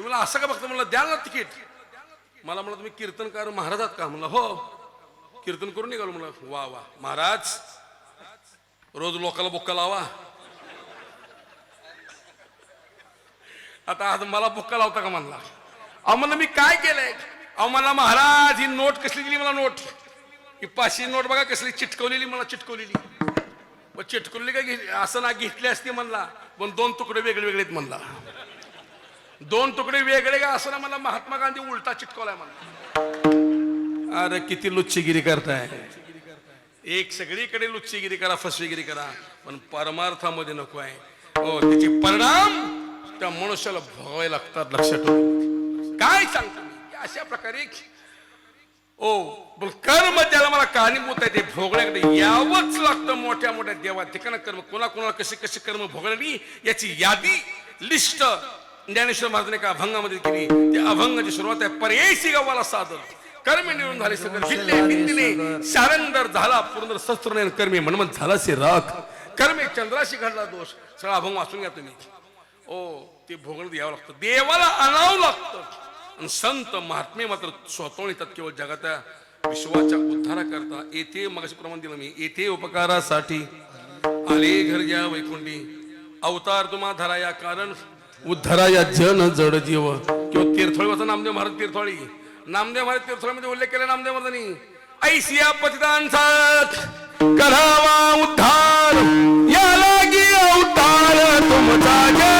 मी मला असं का बघतो? म्हणलं द्याल ना तिकीट. मला म्हणलं तुम्ही कीर्तनकार महाराजात का? म्हणलं हो. कीर्तन करून निघालो म्हणलं वा वा महाराज रोज लोकाला बुक्का लावा. आता आज मला बुक्का लावता का म्हणला? अहो म्हणलं मी काय केलंय? अहो मला महाराज ही नोट कसली दिली मला नोट? ही पाचशे नोट बघा कसली चिटकवलेली मला चिटकवलेली. मग चिटकवलेली काय असं ना घेतली असती म्हणला पण दोन तुकडे वेगळे वेगळे आहेत म्हणला. दोन तुकडे वेगळे का असं ना मला महात्मा गांधी उलटा चिटकवलाय मला. अरे किती लुच्चीगिरी करताय. एक सगळीकडे लुच्चीगिरी करा फसवेगिरी करा पण परमार्थामध्ये नको आहे. हो त्याचे परिणाम त्या मनुष्याला भोगावे लागतात लक्षात काय सांगतो मी? अशा प्रकारे ओ पण कर्म त्याला मला कारणीभूत आहे ते भोगण्याकडे यावंच लागतं मोठ्या मोठ्या देवा ठिकाणं कर्म. कोणा कोणाला कसे कसे कर्म भोगणारी याची यादी लिस्ट ज्ञानेश्वर महाराजांनी एका अभंगामध्ये केली. त्या अभंगाची सुरुवात आहे पर्यायशी गावाला सादर. कर्मे निवडून झाले सगळं. जिल्हे निंदिले शारंदर झाला पूर्ण शस्त्र कर्मे म्हणून झाला से राख. कर्मे चंद्राशी घडला दोष. सगळा अभंग वाचून घ्या तुम्ही. ओ ते भोगणं यावं लागतं. देवाला आणावं लागतं. आणि संत महात्मे मात्र स्वतःहून येतात केवळ जगाच्या विश्वाच्या उद्धाराकरता येथे मगाशी प्रमाण दिलं मी. येथे उपकारासाठी. आले घर घ्या वैकुंडी अवतार तुम्हा धराया. कारण उद्धरा या जन जड जीव. किंवा तीर्थळीचा नामदेव महाराज तीर्थळी नामदेव महाराज तीर्थळीमध्ये उल्लेख केला नामदेव महाराजांनी ऐसिया पतितांचा करावा उद्धार या लागी उद्धार तुमचा जगी।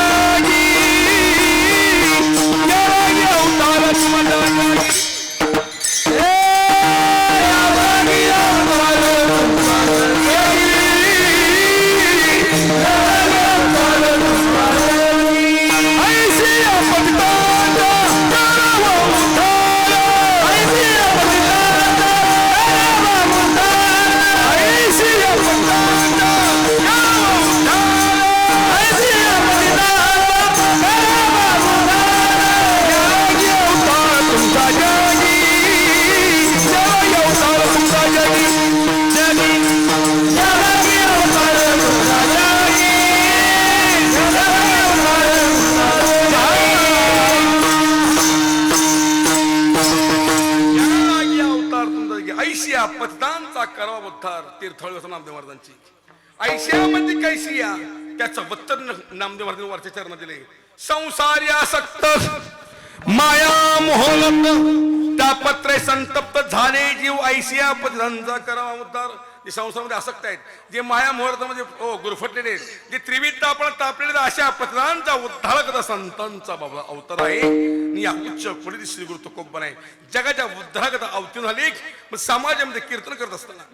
महाराजांची ऐशिया म्हणजे कैसिया त्याचं उत्तर नामदेव महाराजांनी वरच्या चरण दिले. संसारी आसक्त माया मोहलंग त्या पत्रे संतप्त झाले जीव ऐशिया धंदा करावा उद्धार. जे संसारामध्ये आसक्त आहेत जे माया मुहूर्तामध्ये ओ हो, गुरफटलेले आहेत जे त्रिविध आपण तापलेले अशा पत्रांचा उद्धार करता संतांचा बाबा अवतार आहे. आणि या उच्च पुढे श्री गुरु तुकोबन आहे जगाच्या उद्धाराकरता अवतीर्ण झाले. समाजामध्ये कीर्तन करत असताना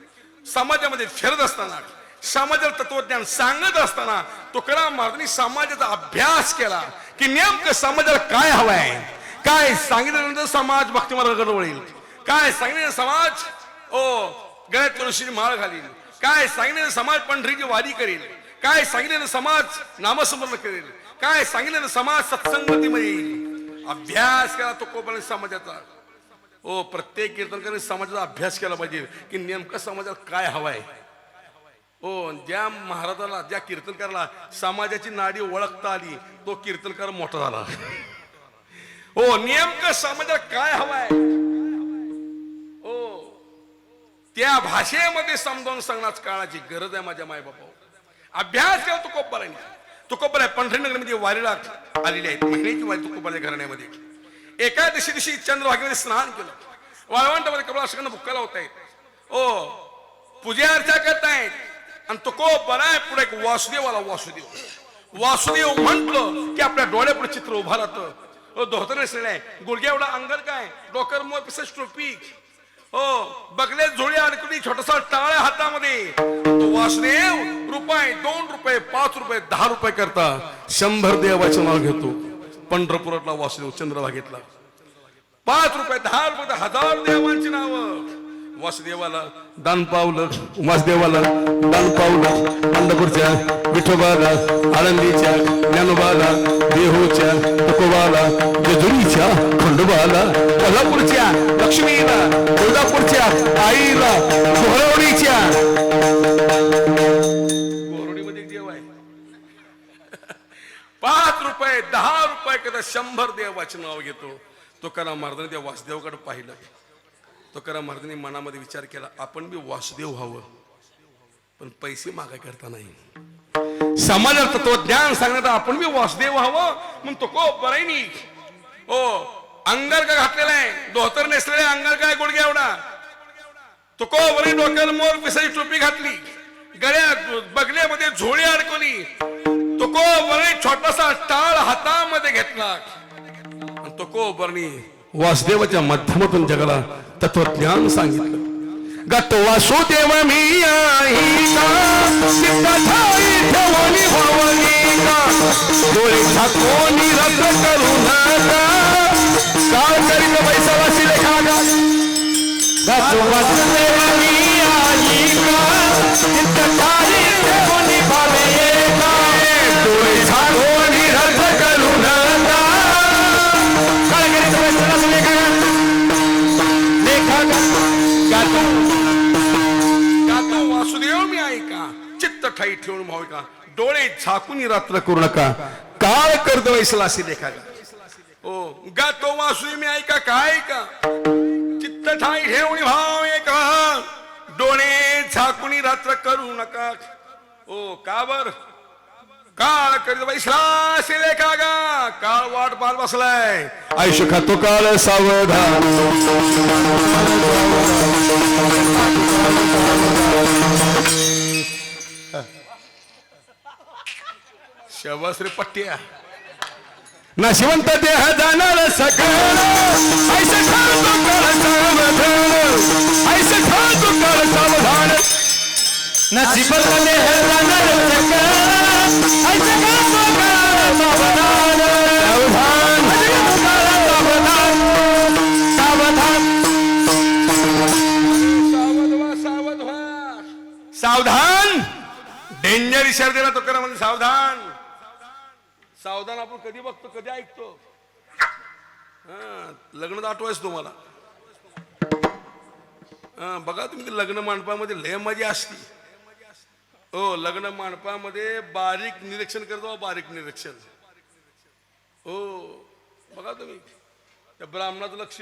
समाजामध्ये फिरत असताना समाजाला तत्वज्ञान सांगत असताना तुकाराम महाराजांनी समाजाचा अभ्यास केला की नेमकं समाजाला काय हवंय? काय सांगितल्यानंतर समाज भक्ती मार्गाकडे वळेल काय सांगितलं समाज ओ गळ्यात तुळशीची माळ घालील? काय सांगितलं समाज पंढरीची वारी करेल? काय सांगितलं समाज नामस्मरण करेल? काय सांगितलं समाज सत्संगतीमध्ये येईल? अभ्यास केला तो कोपर्यंत समाजाचा. ओ प्रत्येक कीर्तनकाने समाजाचा अभ्यास केला पाहिजे की नेमकं समाजाला काय हवाय? ओ ज्या महाराजाला ज्या कीर्तनकाराला समाजाची नाडी ओळखता आली तो कीर्तनकार मोठा झाला. हो नेमकं समाजाला काय हवाय? ओ त्या भाषेमध्ये समजावून सांगण्याच काळाची गरज आहे माझ्या मायबापा अभ्यास केला तो कोप्पाला तुकोबर आहे पंढरीनगरमध्ये वारीला आलेली आहेत महिन्याची वारी तुकोबाच्या घराण्यामध्ये. एकादशी दिवशी चंद्रभागेमध्ये स्नान केलं. वाळवंटामध्ये कमला बुक्काला होत आहेत ओ पूजा अर्चा करतायत आणि तो को बराय पुढे एक वासुदेवाला वासुदेव. वासुदेव म्हंटल की आपल्या डोळ्यापुढे चित्र उभा राहतं. धोतर आहे. गुडघ्या एवढा अंगर काय? डोकर मोर पिसेस टोपी हो बगले झोळी अडकडी छोटासा टाळ्या हातामध्ये. तो वासुदेव रुपये दोन रुपये पाच रुपये दहा रुपये करता. शंभर देवाचं नाव घेतो. पंढरपुरातला वासुदेव चंद्रभागेतला पाच रुपये दहा रुपये हजार देवांची नावं. वासुदेवाला दान पावलं वासुदेवाला दान पावलं. पंढरपूरच्या विठोबाला आळंदीच्या ज्ञानोबाला देहूच्या तुकोबाला जेजुरीच्या खंडोबाला कोल्हापूरच्या लक्ष्मीला कोल्हापूरच्या आईला सोहळवणीच्या पाच रुपये दहा रुपये कदा शंभर देव नाव घेतो. तुकाराम महाराजांनी त्या वासुदेवाकडे पाहिलं. तुकाराम महाराजांनी मनामध्ये विचार केला आपण बी वासुदेव व्हावं. पण पैसे मागा करता नाही. समाजात तत्वज्ञान सांगण्यात आपण बी वासुदेव व्हावं. म्हणून तो को बरायनी ओ हो, अंगर का घातलेला आहे? धोतर नेसलेले अंगर काय गुडघे एवढा? तो को बरी डोक्याला मोर पिसाई टोपी घातली. गळ्यात बगल्यामध्ये झोळी अडकवली. तो छोटासा टाळ हातामध्ये घेतला. आणि बरणी वासुदेवाच्या माध्यमातून जगाला तत्वज्ञान सांगितलं. गत वासुदेव मी आई डोळे रद्द करू नका. करीत पैसा वासी लेखा गत वासुदेव मी आई का? नका. डोळे झाकून रात्र करू नका. काळ कर्द वैसला असे देखा ओ हो, गा तो वासुई मी ऐका काय का चित्त ठाई ठेवून भाव का डोळे झाकून रात्र करू नका. ओ का काळ करीत बैसला असे लेखा गा काळ वाट पाहत बसलाय. आयुष्य खातो काळ सावधान. शबासरे पट्ट्या. नशिवंत देह जाणार सकळ. ऐसे सावधान ऐसे सावधान नशिबंत देह जाणार सकळ. ऐसे सावधान. सावधान. डेंजर इशारा दिला तो करा म्हणजे सावधान. सावधान आपण कधी बघतो कधी ऐकतो. हा लग्न आठवायचं तुम्हाला. बघा तुम्ही लग्न मांडपामध्ये लय मजा असती. हो लग्न मांडपामध्ये बारीक निरीक्षण करतो बारीक निरीक्षण. हो बघा तुम्ही. त्या ब्राह्मणाचं लक्ष.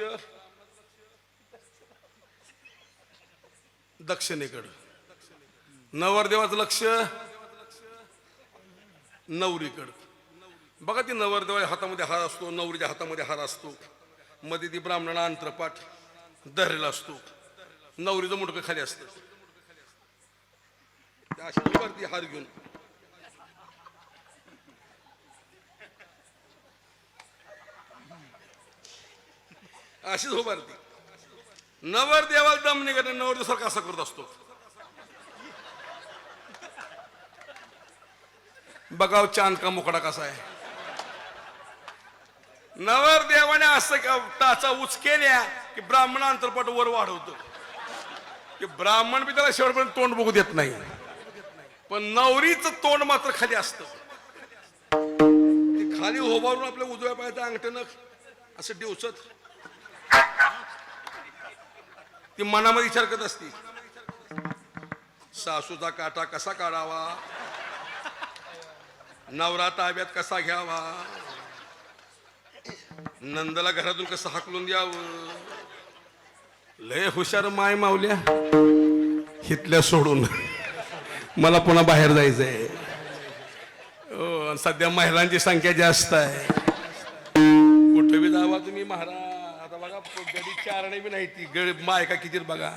दक्षिणेकडं. नवरदेवाचं लक्ष. नवरीकडं. बघा ती नवरदेवाच्या हातामध्ये हार असतो नवरीच्या हातामध्ये हार असतो. मध्ये ती ब्राह्मणाला अंतरपाठ धरलेला असतो. नवरीचं मुडकं खाली असतं. त्या अशी उभारती हार घेऊन. अशीच उभारती नवरदेवाला दम निघत नाही नवरदेव कसा करत असतो. बघाव हो चांद का मुकडा कसा आहे. नवरदेवाने असं टाचा टाचा उचकेल्या की ब्राह्मण अंतरपट वर वाढवतो. की ब्राह्मण बी त्याला शेवटपर्यंत तोंड बघू देत नाही. पण नवरीचं तोंड मात्र खाली असत. खाली होबारून आपल्या उजव्या पायाचं अंगठ्यानं असं दिवसत ती मनामध्ये विचार करत असती. सासूचा काटा कसा काढावा? नवरा ताब्यात कसा घ्यावा? नंदला घरातून कसं हाकलून द्यावं? लय हुशार माय मावल्या हितल्या सोडून. मला पुन्हा बाहेर जायचंय. हो आणि सध्या महिलांची संख्या जास्त आहे. कुठे बी जावा तुम्ही महाराज. आता बघा गडी चारणे बी नाही ती. गड मायका किती बघा.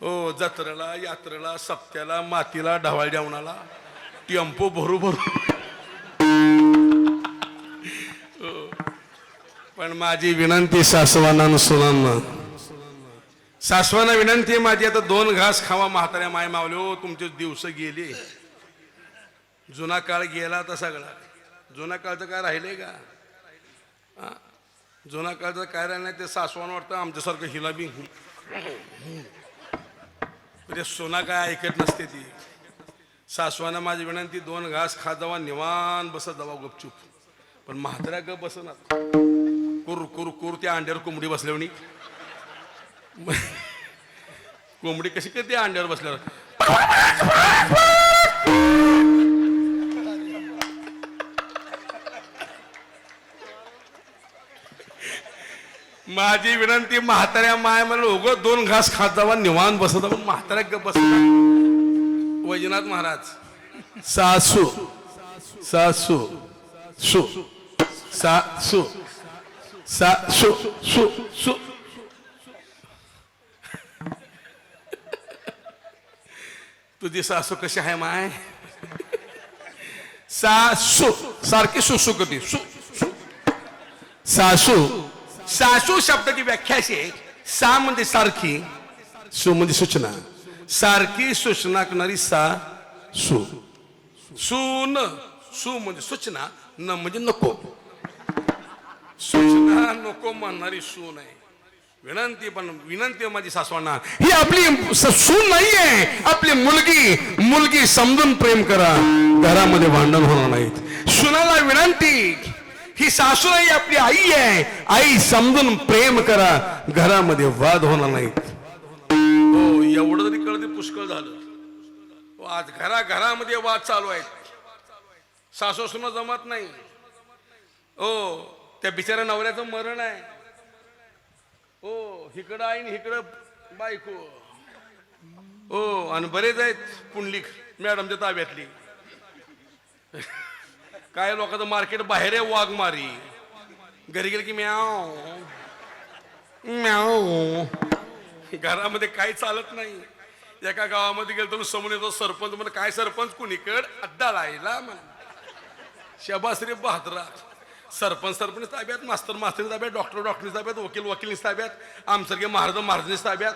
हो जत्रेला यात्रेला सप्त्याला मातीला ढवाळ जेवणाला. टेम्पो भरू भरू. पण माझी विनंती सासवांना सुनांना. सासवांना विनंती आहे माझी आता दोन घास खावा म्हाताऱ्या माय मावले हो तुमचे दिवस गेले. जुना काळ गेला आता सगळा. जुना काळचं काय राहिले का? हा? जुना काळचं काय राहिलं नाही ते सासवान वाटतं आमच्यासारखं हिला बी. म्हणजे सोना काय ऐकत नसते ती. सासवानं माझी विनंती दोन घास खा जावा निवान बसत जावा गुपचूप. पण म्हाताऱ्या ग बसनात कुर कुर कुर त्या अंड्यावर कोंबडी बसल्यावणी कोंबडी कशी काय त्या अंड्यावर बसल्यावर माझी विनंती म्हाताऱ्या माय मला उगं दोन घास खात जावा निवान बसत पण म्हाताऱ्या बस वैजनाथ महाराज. सासू. सासू. सासू. सासू. सा सासू सु सु तुझी सासू कशी आहे माय सासू सारखी सुसू कधी सु सु. सासू सासू शब्दाची व्याख्या अशी आहे सा म्हणजे सारखी सु म्हणजे सूचना सारखी सूचना करणारी सा सु सून सु म्हणजे सूचना न म्हणजे नको सूचना नको म्हणणारी सून आहे. विनंती पण विनंती माझी सासवांना. ही आपली सून नाहीये. आपली मुलगी मुलगी समजून प्रेम करा. घरामध्ये भांडण होणार नाहीत. सुनाला विनंती ही सासू नाही आपली आई आहे. आई समजून प्रेम करा. घरामध्ये वाद होणार नाहीत. हो एवढं जरी कळते पुष्कळ झालं. हो, आज घरा घरामध्ये वाद चालू आहेत. सासू सुना जमत नाही. हो त्या बिचाऱ्या नवऱ्याचं मरण आहे. हो इकडं आहे हिकडं इकडं बायको. हो आणि बरेच आहेत पुंडलिक. मॅडमच्या ताब्यातली. काय लोकांचं मार्केट बाहेर आहे वाघ मारी. घरी गेलं की म्याव. म्याव. घरामध्ये काही चालत नाही. एका गावामध्ये गेलो तर समोर येतो सरपंच. म्हणजे काय सरपंच? कुणीकड? अड्डा लायला म्हण. शबाश्री बहादरा सरपंच सरपंच ताब्यात मास्तर मास्तर ताब्यात डॉक्टर डॉक्टर ताब्यात वकील वकील ताब्यात आमसारखे महाराज महाराज ताब्यात.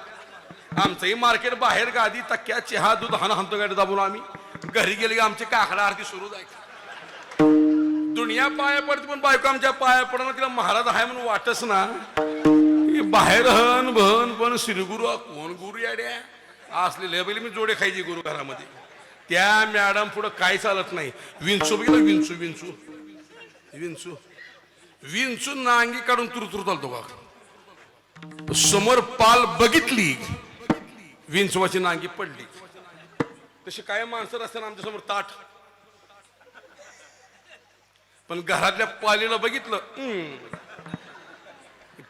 आमचंही मार्केट बाहेर गादी तक्क्या चहा दूध हाना हाणतो गाडी दाबून आम्ही. घरी गेले की आमची काकडा आरती सुरू जायची दुनिया पाया पडते पण बायको आमच्या पाया पडणं तिला महाराज आहे म्हणून वाटच ना. बाहेर हन भन पण श्रीगुरु कोण गुरु याड्या असले लेबल मी जोडे खायची गुरु घरामध्ये. त्या मॅडम पुढं काय चालत नाही. विंचू बघितलं विंचू विंचू. विंचू. विंचू नांगी काढून तुरु तुरु चालतो का समोर पाल बघितली. विंचवाची नांगी पडली. तशी काय माणसं असताना आमच्यासमोर ताट पण घरातल्या पालीला बघितलं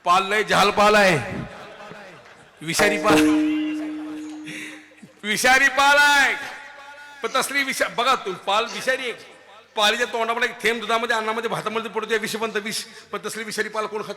पाल लय झाल पाल आहे. विषारी पाल. विषारी पाल आहे. पण तसली विषा बघा तुम्ही पाल विषारी आहे. पालीच्या तोंडामध्ये एक थेंब दुधामध्ये अन्नामध्ये भातामध्ये पडतो विष पण विष. पण तसली विषारी पाल कोण खात?